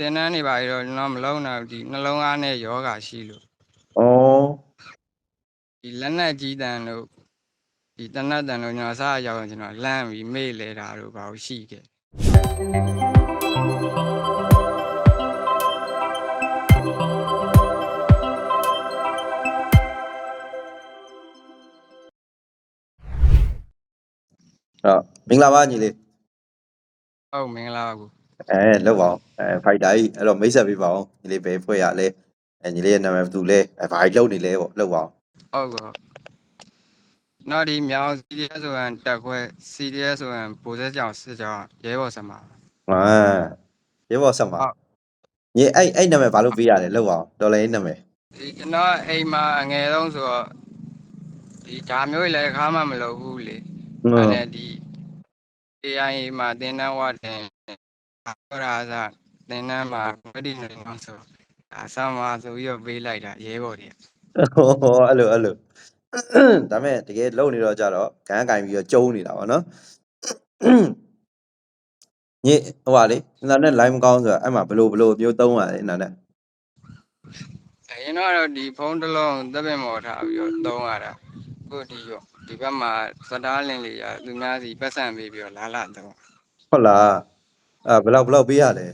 တင်တန်းနေပါပြီးတော့ကျွန်တော်မလုံးတော့ဒီနှလုံးသားနဲ့ယောဂါရှိလို့ဩဒီလက်နက်ကြီးတန်တို့ဒီတနတ်တန်တို့ကျွန်တော်စားရောက်ရင်ကျွန်တော်လန့်ပြီးမေ့လေတာတို့ဘာလို့ရှိခဲ့ဟုတ်မင်္ဂလာပါညီလေးဟုတ်မင်္ဂလာပါကူ အဲလောက်ပါအောင်အဲဖိုက်တာကြီးအဲ့တော့မိတ်ဆက်ပေးပါအောင်ညီလေးဘယ်ဖွဲ့ရလဲအဲညီလေးရဲ့နာမည်ဘယ်သူလဲအဲဘာကြီးလုပ်နေလဲပေါ့လောက်ပါအောင်ဟုတ်ကောနောက်ဒီမြောင် CDS ဆိုရင်တက်ခွဲ CDS ဆိုရင်ပိုစက်ကြောင်စစ်ကြောင်ရဲဘော်စမှာဟာရေဘောဆက်ပါဟုတ်ညီအဲ့အဲ့နာမည်ဘာလို့ပေးရလဲလောက်ပါအောင်တော်လည်းနာမည်ဒီကျွန်တော်အိမ်မှာအငယ်ဆုံးဆိုတော့ဒီဒါမျိုးကြီးလည်းတစ်ခါမှမလုပ်ဘူးလေဟုတ်အဲ့နဲ့ဒီ AI မှာသင်တန်းဝတင် ဟောရာသာသင်တန်းမှာဝိတိနေအောင်ဆိုဒါဆမ်းမဆိုပြီးတော့ပေးလိုက်တာရဲဘော်တွေဟောအဲ့လိုအဲ့လိုဒါမဲ့တကယ်လုံနေတော့ကြတော့ဂန်းကင်ပြီးတော့ကျုံနေတာပေါ့နော်ညီဟိုပါလေနာနဲ့ line မကောင်းဆိုတော့အဲ့မှာဘလို့ဘလို့မျိုးသုံးရလဲနာနဲ့အရင်တော့ဒီဖုန်းတစ်လုံးသက်ပင်မော်ထားပြီးတော့သုံးရတာခုဒီရောဒီဘက်မှာစတားလင်းလေးရသူများစီပတ်စံပေးပြီးတော့လာလာတော့ဟုတ်လား အဲဘယ်လောက်ဘယ်လောက်ပေးရလဲ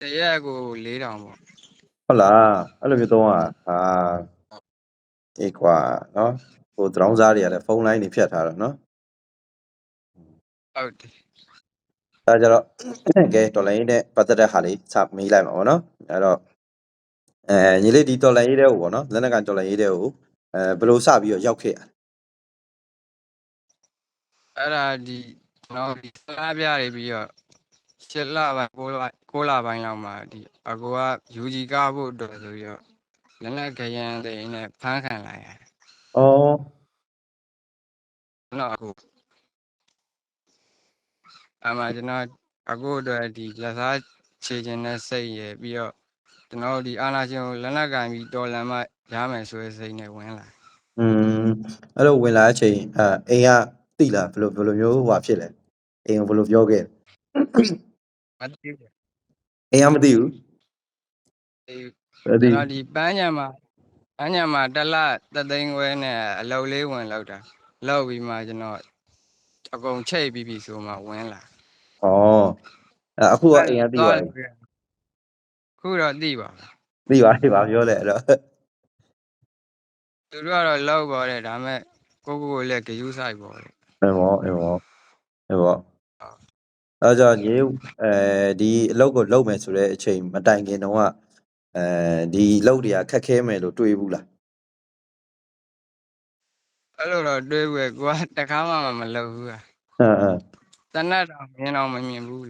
တရက်ကို4000ပေါ့ဟုတ်လားအဲ့လိုမျိုးသုံးရဟာအေးကွာနော်ဟိုသရောင်းစားတွေကလည်းဖုန်းလိုင်းတွေဖြတ်ထားတော့နော်ဟုတ်တယ်အဲကြတော့ကဲတော်လိုင်းနဲ့ပတ်သက်တဲ့ဟာလေးစမေးလိုက်မှာပေါ့နော်အဲ့တော့အဲညီလေးဒီတော်လိုင်းရေးတဲ့ကိုပေါ့နော်လက်နက်ကတော်လိုင်းရေးတဲ့ကိုအဲဘယ်လိုစပြီးတော့ရောက်ခဲ့ရလဲအဲ့ဒါဒီ တော့ဒီစကားပြတွေပြီးတော့ရှစ်လပိုင်းကိုလကိုလပိုင်းလောက်မှာဒီအကူက UG ကားဖို့အတွက်ဆိုပြီးတော့လက်လက်ခရမ်းတဲ့နဲ့ဖမ်းခံလိုက်ရတယ်ဩကျွန်တော်အခုအမှကျွန်တော်အခုအတွက်ဒီလက်စားခြေခြင်းနဲ့စိတ်ရယ်ပြီးတော့ကျွန်တော်တို့ဒီအာနာရှင်ကိုလက်လက်ကင်ပြီးတော်လန်မှရမယ်ဆိုတဲ့စိတ်နဲ့ဝင်လာอืมအဲ့လိုဝင်လာတဲ့အချိန်အဲအိမ်ကတိလားဘယ်လိုဘယ်လိုမျိုးဟွာဖြစ်လဲ အိမ်ကဘယ်လိုပြောခဲ့လဲမသိဘူးအိမ်ကမသိဘူးဒီမသိကျွန်တော်ဒီပန်းညံမှာပန်းညံမှာတစ်လသက်သိန်းခွဲနဲ့အလုပ်လေးဝင်လောက်တာလောက်ပြီးမှကျွန်တော်အကုန်ချိတ်ပြီးပြီဆိုမှဝင်လာဩအဲအခုကအိမ်ကတိပါခုတော့သိပါဘူးသိပါပြီပါပြောလဲအဲ့တော့သူတို့ကတော့လောက်ပါတဲ့ဒါပေမဲ့ကိုကိုကိုလည်းဂယူးဆိုင်ပါတဲ့အေးပေါ့အေးပေါ့အေးပေါ့ အဲဒါကြောင့်ရေးအဲဒီအလုပ်ကိုလုပ်မယ်ဆိုတဲ့အချိန်မတိုင်ခင်တုန်းကအဲဒီအလုပ်တွေကခက်ခဲမယ်လို့တွေးဘူးလားအဲ့လိုတော့တွေးဘူးကွာတခါမှမလုပ်ဘူးဟာတနတ်တော့မြင်တော့မမြင်ဘူး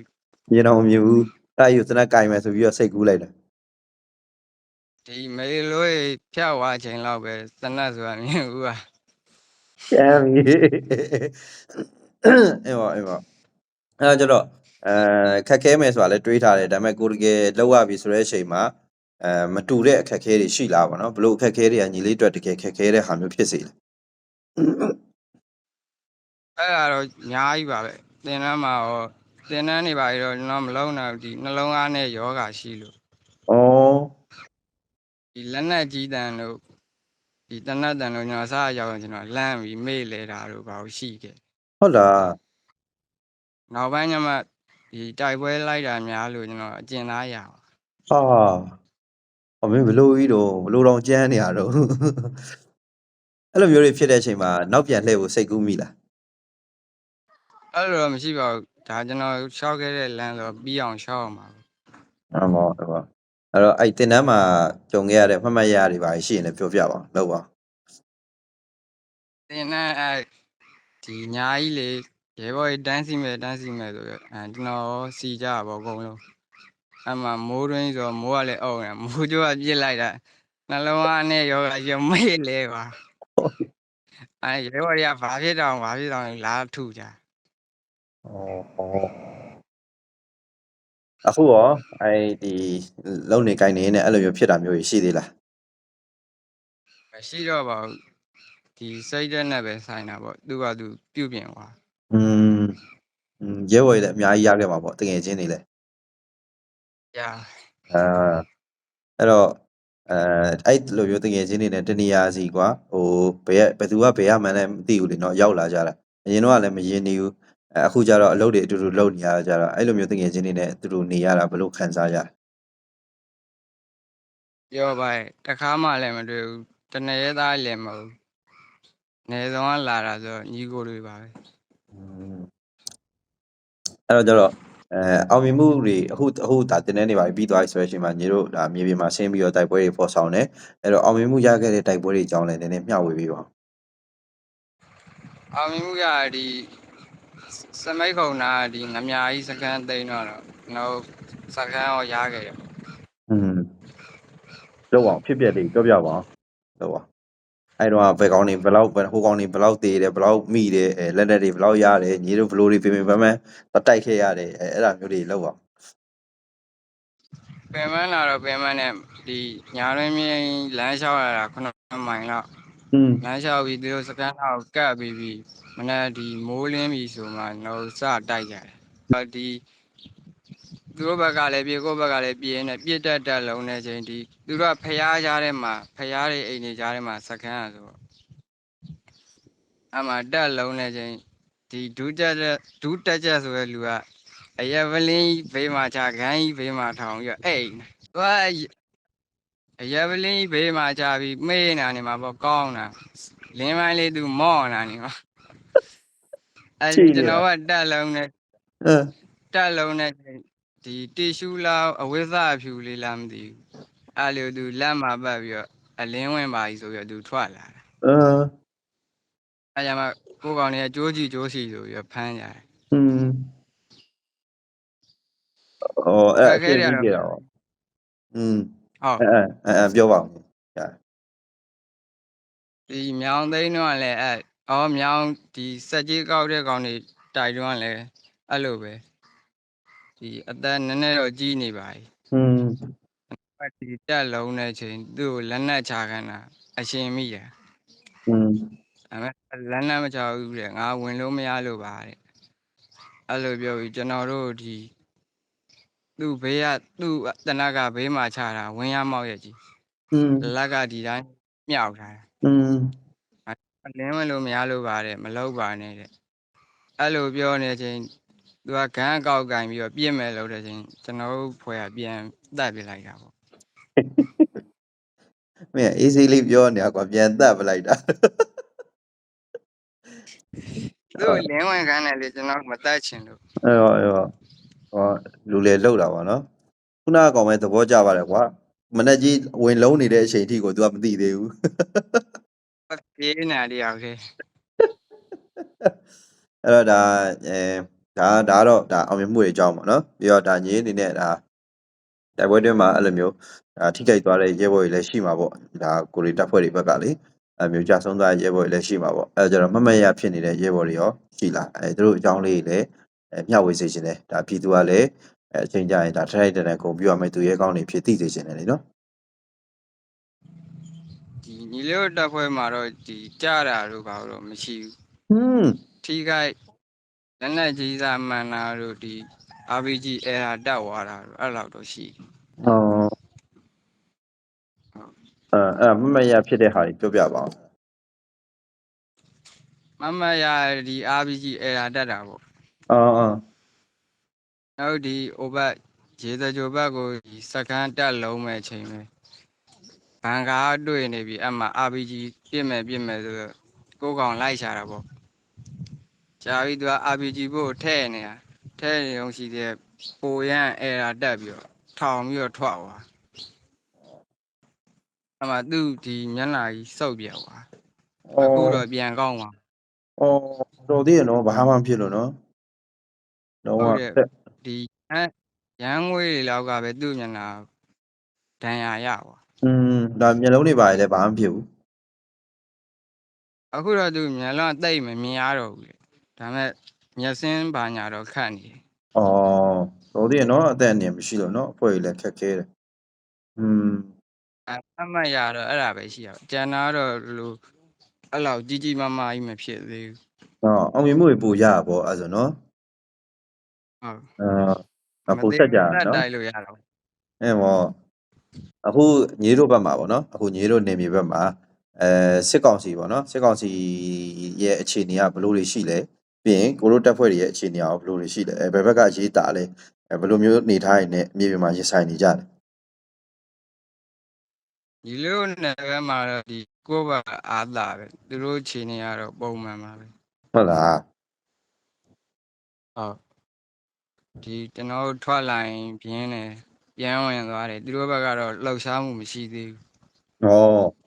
မြင်တော့မမြင်ဘူးအဲ့ယူတနတ်ကင်မယ်ဆိုပြီးတော့စိတ်ကူးလိုက်တာဒီမေလို့ဖြတ်သွားချိန်လောက်ပဲတနတ်ဆိုတာမြင်ဘူးဟာကျမ်းပြီအဲ့ပါအဲ့ပါ အဲကြတော့အဲခက်ခဲမယ်ဆိုတာလည်းတွေးထားတယ်ဒါပေမဲ့ကိုတကယ်လောက်ရပြီဆိုတဲ့အချိန်မှာအဲမတူတဲ့အခက်အခဲတွေရှိလာပါတော့ဘလို့အခက်အခဲတွေကညီလေးအတွက်တကယ်ခက်ခဲတဲ့ဟာမျိုးဖြစ်စေတယ်အဲ့ဒါတော့အများကြီးပါပဲသင်တန်းမှာရောသင်တန်းနေပါပြီးတော့ကျွန်တော်မလုံးတော့ဒီနှလုံးသားနဲ့ယောဂါရှိလို့ဩဒီလက်နက်ကြီးတန်တို့ဒီတနတ်တန်တို့ကျွန်တော်စားရောက်ရင်ကျွန်တော်လန့်ပြီးမေ့လေတာတို့ဘာလို့ရှိခဲ့ဟုတ်လား နောက်ပိုင်းကျမှဒီတိုက်ပွဲလိုက်တာများလို့ကျွန်တော်အကျဉ်းသားရပါဟာအမေဘလို့ကြီးတော့ဘလို့တော့ကြမ်းနေရတော့အဲ့လိုမျိုးတွေဖြစ်တဲ့အချိန်မှာနောက်ပြန်လှည့်ဖို့စိတ်ကူးမိလားအဲ့လိုတော့မရှိပါဘူးဒါကျွန်တော်ရှောက်ခဲ့တဲ့လမ်းဆိုပြီးအောင်ရှောက်အောင်ပါအမောအဲ့ပေါ့အဲ့တော့အဲ့တင်တန်းမှာကြုံခဲ့ရတဲ့မှတ်မှတ်ရတွေပါရှိရင်လည်းပြောပြပါအောင်လောက်ပါသင်တန်းအဲဒီညာကြီးလေ ရေဘော်ကြီးတန်းစီမယ်တန်းစီမယ်ဆိုတော့အဲကျွန်တော်စီကြပါဘောအကုန်လုံးအမှမိုးတွင်းဆိုတော့မိုးကလည်းအုံနေမိုးကြိုးကပြစ်လိုက်တာနှလုံးသားနဲ့ယောဂရမေ့လေပါအဲရေဘော်ကြီးကဘာဖြစ်တောင်ဘာဖြစ်တောင်လာထုကြဩဩအခုရောအဲ့ဒီလုံနေကိုင်းနေနဲ့အဲ့လိုမျိုးဖြစ်တာမျိုးရှိသေးလားမရှိတော့ပါဘူးဒီစိတ်ဓာတ်နဲ့ပဲဆိုင်တာပေါ့သူကသူပြုတ်ပြင်သွား อืม อืมရဲဘော်တွေလည်းအများကြီးရခဲ့မှာပေါ့တကယ်ချင်းတွေလည်း ရာ အာအဲ့တော့အဲအဲ့လိုမျိုးတကယ်ချင်းတွေနဲ့တနေရာစီကွာဟိုဘယ်ဘယ်သူကဘယ်ရမှန်းလည်းမသိဘူးလေနော်ရောက်လာကြတာအရင်တော့ကလည်းမရင်နေဘူးအဲအခုကျတော့အလုပ်တွေအတူတူလုပ်နေရကြတော့အဲ့လိုမျိုးတကယ်ချင်းတွေနဲ့သူတို့နေရတာဘယ်လိုခံစားရလဲ ပြောပါရဲ့တခါမှလည်းမတွေ့ဘူးတနေ့ရက်သားလည်းမဟုတ်ဘူးနေဆုံးကလာတာဆိုတော့ညီကိုတွေပါပဲ อืม အဲ့တော့ကျတော့အဲအောင်မြင်မှုတွေအခုအခုဒါတင်တဲ့နေပါပြီပြီးသွားပြီဆိုတဲ့အချိန်မှာညီတို့ဒါမြေပြင်မှာဆင်းပြီးတော့တိုက်ပွဲတွေပေါ်ဆောင်တယ်အဲ့တော့အောင်မြင်မှုရခဲ့တဲ့တိုက်ပွဲတွေအကြောင်းလည်းနည်းနည်းမျှဝေပေးပါဦးအောင်မြင်မှုကဒီစမိတ်ခုံနာဒီငမြာကြီးစကန်သိန်းတော့တော့ကျွန်တော်စကန်ရောရခဲ့တယ်อืมလောက်အောင်ဖြစ်ပျက်လေးပြောပြပါအောင်လောက်အောင် အဲ့တော့ဘယ်ကောင်နေဘယ်လောက်ဟိုကောင်နေဘယ်လောက်သေးတယ်ဘယ်လောက်မိတယ်အဲလက်လက်တွေဘယ်လောက်ရတယ်ညီတို့ဘယ်လိုတွေပြင်ပြင်ပန်းပန်းတိုက်ခဲ့ရတယ်အဲအဲ့ဒါမျိုးတွေလောက်အောင်ပင်မလာတော့ပင်မနဲ့ဒီညာရင်းမြင်းလမ်းလျှောက်ရတာခုနမိုင်လောက်อืมလမ်းလျှောက်ပြီးသူတို့စကန်တော့ကတ်ပြီးပြီးမနေ့ဒီမိုးလင်းပြီဆိုမှကျွန်တော်စတိုက်ကြတယ်ဟောဒီ သူတို့ဘက်ကလည်းပြေကိုယ့်ဘက်ကလည်းပြေနေပြစ်တက်တက်လုံးနေချင်းဒီသူတို့ကဖျားကြားထဲမှာဖျားတွေအိမ်နေကြားထဲမှာစကန်ရဆိုတော့အမှတက်လုံးနေချင်းဒီဒူးတက်တဲ့ဒူးတက်ချက်ဆိုတဲ့လူကအရက်ပလင်းကြီးဘေးမှာချခန်းကြီးဘေးမှာထောင်ပြီးတော့အိမ်နေသူကအရက်ပလင်းကြီးဘေးမှာချပြီးမေးနေတာနေမှာပေါ့ကောင်းတာလင်းပိုင်းလေးသူမော့နေတာနေမှာအဲဒီကျွန်တော်ကတက်လုံးနဲ့အဲတက်လုံးနဲ့ ဒီတီရှူးလောက်အဝိဇ္ဇအဖြူလေးလားမသိဘူးအဲ့လိုသူလက်မှာပတ်ပြီးတော့အလင်းဝင်ပါကြီးဆိုပြီးတော့သူထွက်လာတယ် အဲ အဲ့ကြမှာကိုကောင်တွေကကြိုးကြည့်ကြိုးစီဆိုပြီးတော့ဖမ်းကြတယ် อืมအော်အဲ့အဖြစ်ကြီးကြတာပေါ့อืม ဟုတ် အဲအဲအဲပြောပါဦးညာ ဒီမြောင်သိန်းတော့လည်းအဲ့အော်မြောင်ဒီစက်ကြီးကောက်တဲ့ကောင်တွေတိုက်တော့လည်းအဲ့လိုပဲ ဒီအသက်နည်းနည်းတော့ကြီးနေပါပြီ อืม ဒီတက်လုံးတဲ့ချိန်သူ့ကိုလက်နက်ချခိုင်းတာအရှင်မိတယ် อืม ဒါပေမဲ့လက်နက်မချဘူးတဲ့ငါဝင်လို့မရလို့ပါတဲ့အဲ့လိုပြောပြီးကျွန်တော်တို့ဒီသူ့ဘေးကသူ့တနက်ကဘေးမှာချတာဝင်းရမောက်ရဲ့ကြီး อืม လက်ကဒီတိုင်းမြောက်ထားတာ อืม အလင်းဝင်လို့မရလို့ပါတဲ့မလောက်ပါနဲ့တဲ့အဲ့လိုပြောနေချိန် သူကဂန်းအကောက်ကင်ပြီးတော့ပြစ်မယ်လို့တဲ့ချိန်ကျွန်တော်တို့ဖွဲ့ကပြန်တတ်ပြလိုက်တာပေါ့မင်းအေးဆေးလေးပြောနေတာကွာပြန်တတ်ပလိုက်တာသူ့ကိုလင်းဝင်ခိုင်းတယ်လေကျွန်တော်မတတ်ချင်လို့အဲ့တော့အဲ့တော့ဟောလူလေလောက်တာပါနော်ခုနကကောင်ပဲသဘောကျပါတယ်ကွာမနေ့ကြီးဝင်လုံးနေတဲ့အချိန်ထိကို तू ကမသိသေးဘူးပြေးနေတာတယောက်တည်းအဲ့တော့ဒါအဲ ဒါဒါကတော့ဒါအောင်မြင်မှုတွေအကြောင်းပေါ့နော်ပြီးတော့ဒါညင်းအနေနဲ့ဒါတိုက်ပွဲတွင်းမှာအဲ့လိုမျိုးဒါထိခိုက်သွားတဲ့ရဲဘော်တွေလည်းရှိမှာပေါ့ဒါကိုရီတပ်ဖွဲ့တွေဘက်ကလေအဲ့မျိုးကြာဆုံးသွားတဲ့ရဲဘော်တွေလည်းရှိမှာပေါ့အဲ့တော့ကျတော့မမတ်ရဖြစ်နေတဲ့ရဲဘော်တွေရောရှိလားအဲသူတို့အကြောင်းလေးတွေလည်းအဲမျှဝေစေခြင်းတယ်ဒါပြည်သူကလည်းအဲအချိန်ကြရင်ဒါထိုက်တဲ့တဲ့ကုန်ပြရမယ်သူရဲကောင်းတွေဖြစ်သိစေခြင်းတယ်လေနော်ဒီညီလေးတို့တက်ဖွဲ့မှာတော့ဒီကြတာတို့ဘာလို့မရှိဘူးဟွန်းထိခိုက် လက်နက်ကြီးစားမှန်တာတို့ဒီ RPG အဲဟာတက်သွားတာတို့အဲ့လောက်တော့ရှိတယ်ဟောအဲအဲ့မမတ်ရဖြစ်တဲ့ဟာတွေပြောပြပါဦးမမရဒီ RPG အဲဟာတက်တာပေါ့အော်အော်နောက်ဒီ over ရေစကြိုဘက်ကိုဒီစကန်တက်လုံးမဲ့အချိန်ပဲဘန်ကားတွေ့နေပြီအဲ့မှာ RPG ပြစ်မယ်ပြစ်မယ်ဆိုတော့ကိုယ်ကောင်လိုက်ရှာတာပေါ့ ကြာပြီသူက RPG ဘို့ထဲ့နေတာထဲ့နေအောင်ရှိတဲ့ပိုရန်အဲဟာတက်ပြီးတော့ထောင်ပြီးတော့ထွက်သွားအဲ့မှာသူ့ဒီမျက်နှာကြီးစုပ်ပြက်သွားအခုတော့ပြန်ကောင်းပါအော်တော်သေးရနော်ဘာမှမဖြစ်လို့နော်တော့ဟုတ်ကကဲ့ဒီဟမ်ရန်ငွေတွေလောက်ကပဲသူ့မျက်နှာဒဏ်ရာရပါอืมဒါမျက်လုံးတွေပါလေဘာမှမဖြစ်ဘူးအခုတော့သူမျက်လုံးကတိတ်မမြင်ရတော့ဘူးလေ ဒါပေမဲ့မျက်စင်းဘာညာတော့ခတ်နေတယ်အော်တော်သေးရနော်အသက်အန္တရာယ်မရှိလို့နော်အဖွဲ့ကြီးလည်းခက်ခဲတယ်อืมအဲအမှတ်ရတော့အဲ့ဒါပဲရှိရပါကျန်တာတော့လူအဲ့လောက်ကြီးကြီးမားမားကြီးမဖြစ်သေးဘူးအော်အောင်မြင်မှုတွေပူရတာပေါ့အဲ့ဆိုနော်ဟုတ်အာအခုဆက်ကြမသိနော်တိုက်လို့ရတော့အဲမောအခုညီတို့ဘက်မှာပေါ့နော်အခုညီတို့နေမြေဘက်မှာအဲစစ်ကောင်စီပေါ့နော်စစ်ကောင်စီရဲ့အခြေအနေကဘယ်လိုတွေရှိလဲ ပြီးရင်ကိုတို့တပ်ဖွဲ့တွေရဲ့အခြေအနေကရောဘယ်လိုတွေရှိလဲအဲဘယ်ဘက်ကအရေးတာလဲအဲဘယ်လိုမျိုးနေထားရင်လည်းမြေပြင်မှာရင်ဆိုင်နေကြတယ်ဒီလိုနယ်ဘက်မှာတော့ဒီကိုယ့်ဘက်အားသာပဲသူတို့ခြေနေရတော့ပုံမှန်ပါပဲဟုတ်လားဟုတ်ဒီကျွန်တော်တို့ထွက်လာရင်ပြင်းတယ်ပြန်ဝင်သွားတယ်သူတို့ဘက်ကတော့လှုပ်ရှားမှုမရှိသေးဘူးဩ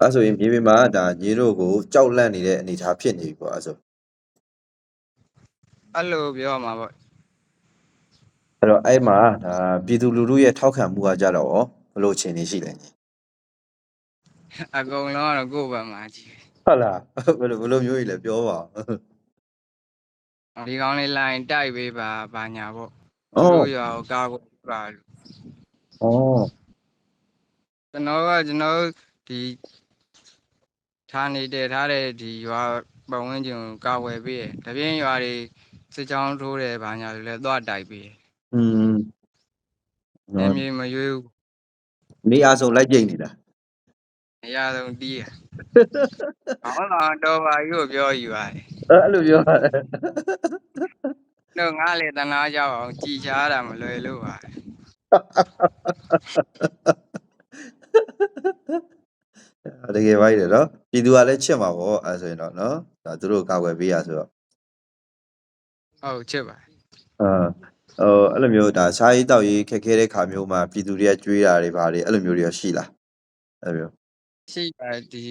အဲဆိုရင်မြေပြင်မှာဒါညီတို့ကိုကြောက်လန့်နေတဲ့အနေအထားဖြစ်နေပြီပေါ့အဲဆိုအဲ့လိုပြောမှာပေါ့အဲ့တော့အဲ့မှာဒါပြည်သူလူထုရဲ့ထောက်ခံမှုကကြတော့ရောဘယ်လိုအခြေအနေရှိလဲညီအကုန်လုံးကတော့ကိုယ့်ဘက်မှာကြည့်ဟုတ်လားဘယ်လိုဘယ်လိုမျိုးကြီးလဲပြောပါဦးဒီကောင်းလေးလိုင်းတိုက်ပေးပါဘာညာပေါ့ဩသူတို့ရောကာကိုပါလို့ဩကျွန်တော်ကကျွန်တော်တို့ဒီ ထားနေတဲ့ထားတဲ့ဒီရွာပတ်ဝန်းကျင်ကိုကာဝယ်ပေးတယ်တပြင်းရွာတွေစစ်ကြောင်းထိုးတယ်ဘာညာတွေလည်းသွားတိုက်ပေးတယ်อืมနေမြေမရွေးဘူးနေအားဆုံးလိုက်ကြိတ်နေတာအရာဆုံးတီးတယ်ဟောင်းလာတော့ပါကြီးကိုပြောယူပါတယ်အဲ့လိုပြောရတယ်တို့ငါလေတနာကြအောင်ကြည်ချားတာမလွယ်လို့ပါ တကယ်ပါရတယ်နော်ပြည်သူကလည်းချစ်မှာပေါ့အဲဆိုရင်တော့နော်ဒါသူတို့ကာကွယ်ပေးရဆိုတော့ဟုတ်ချစ်ပါအာဟိုအဲ့လိုမျိုးဒါစားရေးတောက်ရေးခက်ခဲတဲ့ခါမျိုးမှာပြည်သူတွေကကြွေးတာတွေဘာတွေအဲ့လိုမျိုးတွေရရှိလားအဲ့လိုမျိုးရှိပါဒီ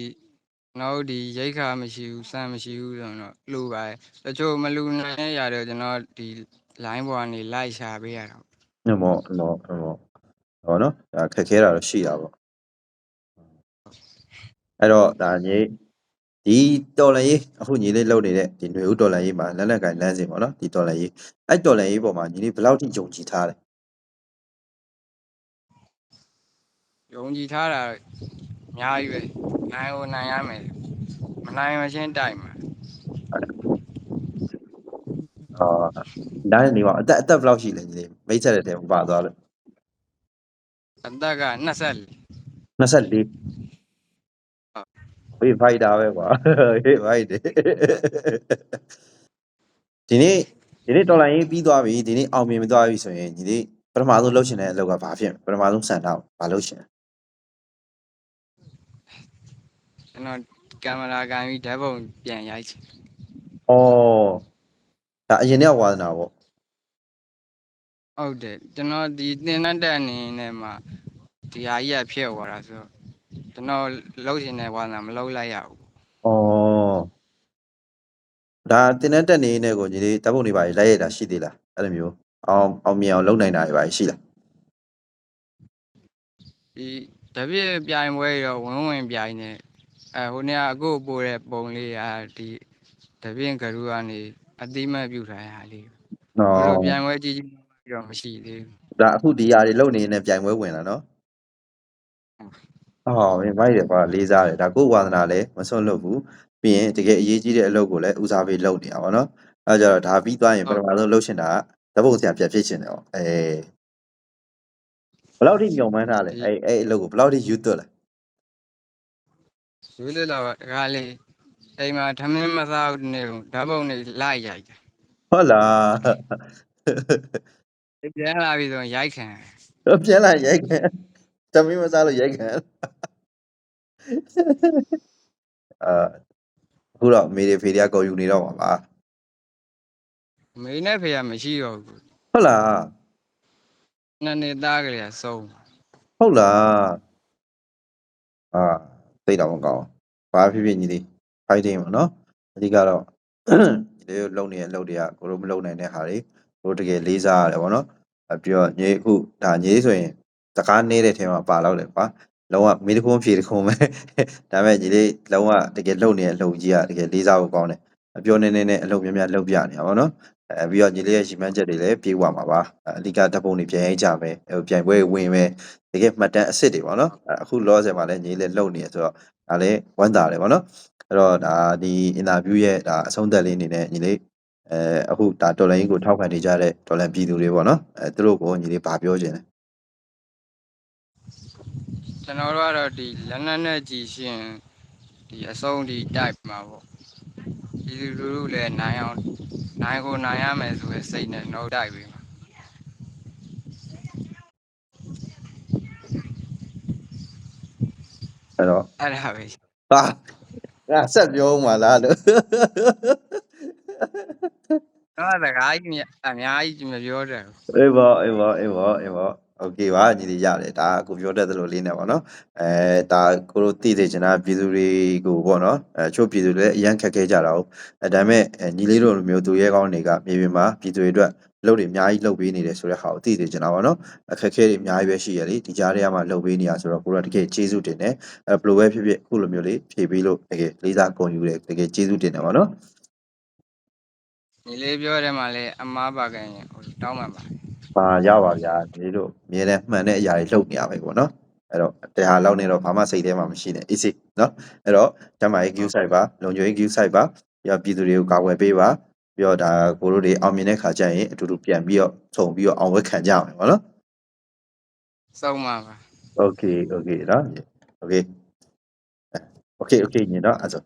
နောက်ဒီရိတ်ခါမရှိဘူးစမ်းမရှိဘူးဆိုတော့လူပါတယ်တချို့မလူနိုင်တဲ့ຢာတွေကျွန်တော်ဒီ line ပေါ်ကနေလိုက်ရှာပေးရတာညမောမောမောဟောနော်ဒါခက်ခဲတာတော့ရှိတာပေါ့ အဲ့တော့ဒါညီဒီတော်လန်ရေးအခုညီလေးလုပ်နေတဲ့ဒီຫນွေဦးတော်လန်ရေးမှာလက်လက်ကင်လမ်းစဉ်ပေါ့နော်ဒီတော်လန်ရေးအဲ့တော်လန်ရေးပေါ်မှာညီလေးဘယ်လောက်ထိယုံကြည်ထားလဲယုံကြည်ထားတာအများကြီးပဲနိုင်ကိုနိုင်ရမယ်မနိုင်မချင်းတိုက်မှာအာဒါနဲ့နေပါအသက်အသက်ဘယ်လောက်ရှိလဲညီလေးမိတ်ဆက်တဲ့တဲမှာပါသွားလို့အသက်က24 24 ဟေးဖိုက်တာပဲကွာဟေးဖိုက်တယ်ဒီနေ့ဒီနေ့တော်လိုင်းရေးပြီးသွားပြီဒီနေ့အောင်မြင်သွားပြီဆိုရင်ညီလေးပထမဆုံးလှုပ်ရှင်တဲ့အလုပ်ကဘာဖြစ်ပထမဆုံးစံတော့ဘာလှုပ်ရှင်ကျွန်တော်ကင်မရာကန်ပြီးဓာတ်ပုံပြန်ရိုက်ချင်ဩဒါအရင်ကဝါသနာပေါ့ဟုတ်တယ်ကျွန်တော်ဒီသင်တတ်တဲ့အနေနဲ့မှာဒီဟာကြီးကဖြစ်သွားတာဆိုတော့ ကျွန်တော်လှုပ်ရှင်တဲ့ဝါနာမလှုပ်လိုက်ရဘူးဩဒါတင်တဲ့တက်နေနေကိုညီလေးတပ်ပုံတွေပါလိုက်ရတာရှိသေးလားအဲ့လိုမျိုးအောင်အောင်မြင်အောင်လုပ်နိုင်တာတွေပါရှိလားဒီတပြည့်ပြိုင်ပွဲရောဝင်းဝင်ပြိုင်နေအဲဟိုနေ့ကအခုပို့တဲ့ပုံလေးကဒီတပြင်းကရူကနေအတိမတ်ပြုထားရလေးနော်ဘယ်လိုပြိုင်ပွဲကြီးကြီးပြီးတော့မရှိသေးဘူးဒါအခုဒီຢာတွေလုံနေနေပြိုင်ပွဲဝင်လာနော် အော်မင်းမိုက်တယ်ကွာလေးစားတယ်ဒါကိုယ်ဝါသနာလည်းမစွန့်လွတ်ဘူးပြီးရင်တကယ်အရေးကြီးတဲ့အလုပ်ကိုလည်းဦးစားပေးလုပ်နေတာပါနော်အဲကြတော့ဒါပြီးသွားရင်ပထမဆုံးလှုပ်ရှင်တာကဓပုတ်ဆရာပြတ်ဖြစ်ရှင်တယ်ပေါ့အဲဘယ်လောက်ထိညုံမှန်းထားလဲအဲအဲအလုပ်ကိုဘယ်လောက်ထိယူသွတ်လဲရွေးလို့တော့တကားလေးအိမ်မှာထမင်းမစားဘူးနေဘူးဓာတ်ပုံတွေလိုက်ရိုက်တယ်ဟုတ်လားပြန်လာပြီဆိုရင်ရိုက်ခံပြန်လာရိုက်ခံ တမင်းမစားလို့ရိုက်ခံအာအခုတော့မေတွေဖေတွေကကော်ယူနေတော့ပါပါအမေနဲ့ဖေကမရှိတော့ဘူးဟုတ်လားနှစ်နှစ်သားကလေးကဆုံးဟုတ်လားအာသိတော့မကောင်းဘာဖြစ်ဖြစ်ညီလေး fighting ပေါ့နော်အဓိကတော့ညီလေးတို့လုံနေတဲ့အလုပ်တွေကကိုတို့မလုံနိုင်တဲ့ဟာတွေကိုတို့တကယ်လေးစားရတယ်ပေါ့နော်အပြီးတော့ညီအခုဒါညီဆိုရင် တကားနေတဲ့ထဲမှာပါတော့တယ်ကွာလုံးဝမေးတခုံးဖြေတခုံးပဲဒါပေမဲ့ညီလေးလုံးဝတကယ်လုံနေတဲ့အလုပ်ကြီးကတကယ်လေးစားဖို့ကောင်းတယ်အပြောနေနေနဲ့အလုပ်များများလုပ်ပြနေတာပေါ့နော်အဲပြီးတော့ညီလေးရဲ့ရီမန်းချက်တွေလည်းပြေးသွားမှာပါအဓိကဓာတ်ပုံတွေပြန်ရိုက်ကြမယ်ဟိုပြန်ပွဲဝင်မယ်တကယ်မှတ်တမ်းအစ်စ်တွေပေါ့နော်အခုလောဆယ်မှာလည်းညီလေးလုံနေရဆိုတော့ဒါလည်းဝမ်းသာတယ်ပေါ့နော်အဲ့တော့ဒါဒီအင်တာဗျူးရဲ့ဒါအဆုံးသက်လေးအနေနဲ့ညီလေးအဲအခုဒါတော်လိုင်းကိုထောက်ခံနေကြတဲ့တော်လိုင်းပြည်သူတွေပေါ့နော်အဲသူတို့ကိုညီလေးဗာပြောခြင်းလဲ ကျွန်တော်တို့ကတော့ဒီလက်နက်နဲ့ကြည်ရှင်ဒီအစုံဒီတိုက်မှာပေါ့ဒီလူလူလည်းနိုင်အောင်နိုင်ကိုနိုင်ရမယ်ဆိုတဲ့စိတ်နဲ့တော့တိုက်ပြီမှာအဲ့တော့အဲ့ဒါပဲဟာငါဆက်ပြောဦးမှာလားလို့တော့စကားကြီးအများကြီးမပြောတယ်ဘူးအေးပါအေးပါအေးပါအေးပါ โอเคပါညီလေးရတယ်ဒါကိုပြောတတ်သလိုလေးနဲ့ပေါ့နော်အဲဒါကိုတို့သိသိချင်တာပြည်သူတွေကိုပေါ့နော်အဲချို့ပြည်သူတွေလည်းအရန်ခက်ခဲကြတာဟုတ်အဲဒါပေမဲ့အဲညီလေးတို့လိုမျိုးသူရဲကောင်းတွေကမြေပြင်မှာပြည်သူတွေအတွက်လုပ်တွေအများကြီးလုပ်ပေးနေတယ်ဆိုတဲ့ဟာကိုသိသိချင်တာပေါ့နော်အခက်ခဲတွေအများကြီးပဲရှိရလေဒီကြားထဲမှာလုပ်ပေးနေရဆိုတော့ကိုတို့ကတကယ်ကျေးဇူးတင်တယ်အဲဘယ်လိုပဲဖြစ်ဖြစ်အခုလိုမျိုးလေးဖြည့်ပေးလို့တကယ်လေးစားဂုဏ်ယူတယ်တကယ်ကျေးဇူးတင်တယ်ပေါ့နော် ညီလေးပြောတယ်မှာလည်းအမားပါကန်ရင်ဟိုတောင်းမှန်ပါ ပါရပါဗျာဒီလိုအမြဲတမ်းမှန်တဲ့အရာတွေလုပ်နေရမယ်ပေါ့နော်အဲ့တော့တရားလောက်နေတော့ဘာမှစိတ်ထဲမှာမရှိနဲ့ easy နော်အဲ့တော့ကျမရေး queue site ပါလုံခြုံရေး queue site ပါပြီးတော့ပြည်သူတွေကိုကာကွယ်ပေးပါပြီးတော့ဒါကိုတို့တွေအောင်မြင်တဲ့ခါကျရင်အတူတူပြန်ပြီးတော့ခြုံပြီးတော့အောင်ဝဲခံကြမယ်ပေါ့နော်စုံမှပါ okay okay နော် okay okay okay ညီနော်အဲ့ဆို